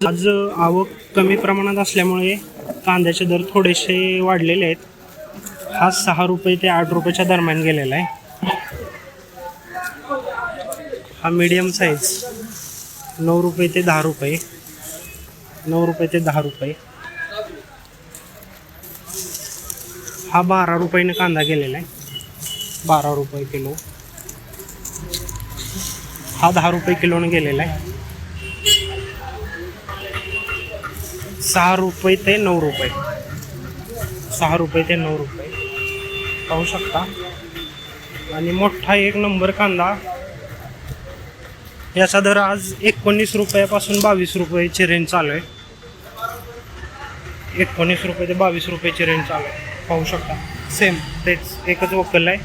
आज आवक कमी प्रमाणात असल्यामुळे कांद्याचे दर थोडेसे वाढलेले आहेत. हा सहा रुपये ते आठ रुपयाच्या दरम्यान गेलेला आहे. हा मीडियम साईज नऊ रुपये ते दहा रुपये. नऊ रुपये ते दहा रुपये. हा बारा रुपयाने कांदा गेलेला आहे. बारा रुपये किलो. हा दहा रुपये किलोने गेलेला आहे. सहा रुपये ते नऊ रुपये. सहा रुपये ते नऊ रुपये. पाहू शकता. आणि मोठा एक नंबर कांदा. याचा दर आज एकोणीस रुपयापासून बावीस रुपयाची रेंज चालू आहे. एकोणीस रुपये ते बावीस रुपयाची रेंज चालू आहे. पाहू शकता. सेम तेच एकच वकल आहे.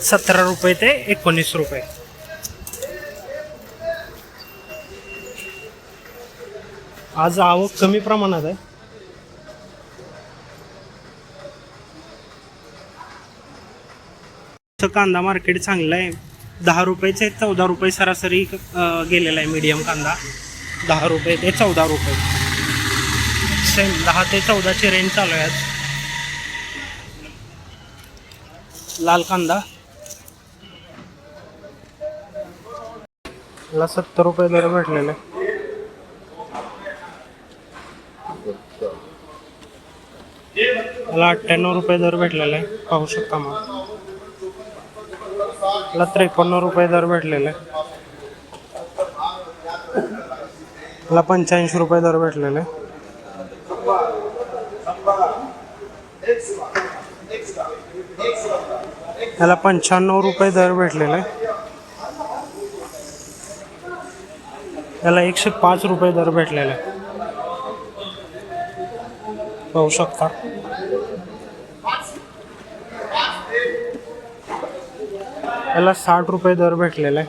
सतरा रुपये ते एकोणीस रुपये. आज आवक कमी प्रमाणात आहे. कांदा मार्केट चांगलं आहे. दहा रुपयाचे चौदा रुपये सरासरी गेलेला आहे मीडियम कांदा. दहा रुपये ते चौदा रुपये. सेम दहा ते चौदाची रेंज चालू आहे आज. लाल कांदा. ला सत्तर रुपये दर भेटलेला. आहे मला अठ्ठ्याण्णव रुपये दर भेटलेला आहे. पाहू शकता मग. मला त्रेपन्न रुपये दर भेटलेला आहे. मला पंच्याऐंशी रुपये दर भेटलेला आहे. त्याला पंच्याण्णव रुपये दर भेटलेला आहे. त्याला एकशे पाच रुपये दर भेटलेला आहे. पाहू शकता. याला साठ रुपये दर भेटलेला आहे.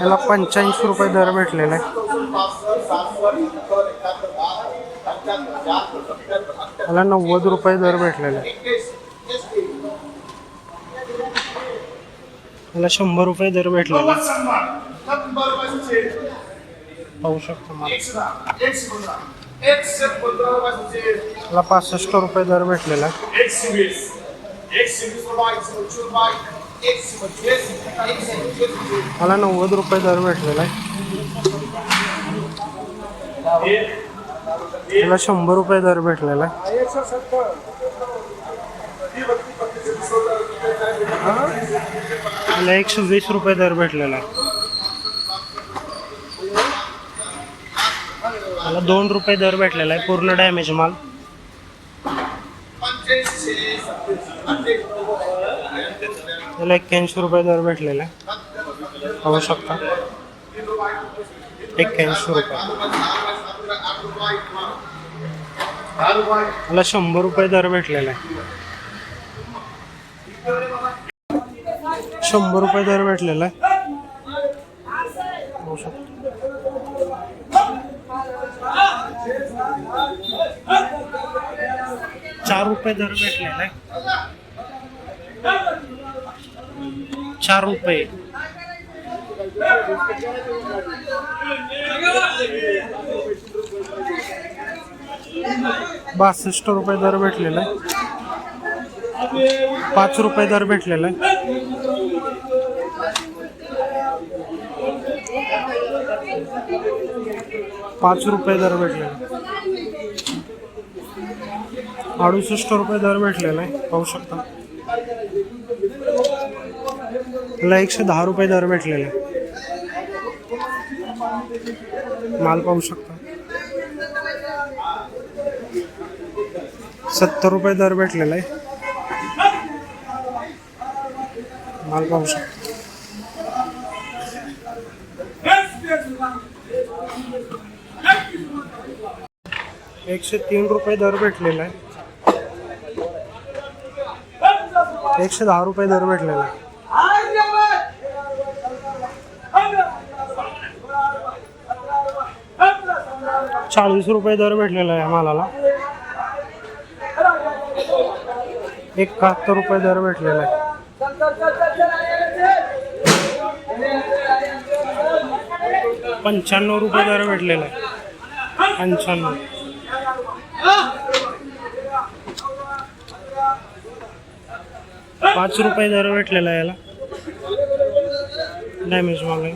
याला पंच्याऐंशी रुपये दर भेटलेला आहे. याला नव्वद रुपये दर भेटलेला आहे. याला शंभर रुपये दर भेटलेला आहे. पाहू शकतो मला पासष्ट रुपये दर भेटलेला आहे. मला नव्वद रुपये दर भेटलेला आहे. मला शंभर रुपये दर भेटलेला आहे. मला एकशे वीस रुपये दर भेटलेला आहे. मला दोन रुपये दर भेटलेला आहे पूर्ण डॅमेज माल. त्याला एक्क्याऐंशी रुपये दर भेटलेला आहे. पाहू शकता. एक्क्याऐंशी रुपये. मला शंभर रुपये दर भेटलेला आहे. शंभर रुपये दर भेटलेला आहे पाहू शकता चार रुपये दर भेटलेला आहे चार रुपये. बासष्ट रुपये दर भेटलेला. आहे पाच रुपये दर भेटलेला. आहे पाच रुपये दर भेटलेला. आहे. अडुसष्ट रुपये दर भेटलेला आहे. पाहू शकता. मला एकशे दहा रुपये दर भेटलेला आहे. माल पाहू शकता. सत्तर रुपये दर भेटलेला आहे. माल पाहू शकता. एकशे तीन रुपये दर भेटलेला आहे. एकशे दहा रुपये दर भेटलेला. आहे चाळीस रुपये दर भेटलेला आहे मालाला. एकाहत्तर रुपये दर भेटलेला आहे. पंच्याण्णव रुपये दर भेटलेला आहे. पंच्याण्णव. पाच रुपये दर भेटलेला याला. डॅमेज माल आहे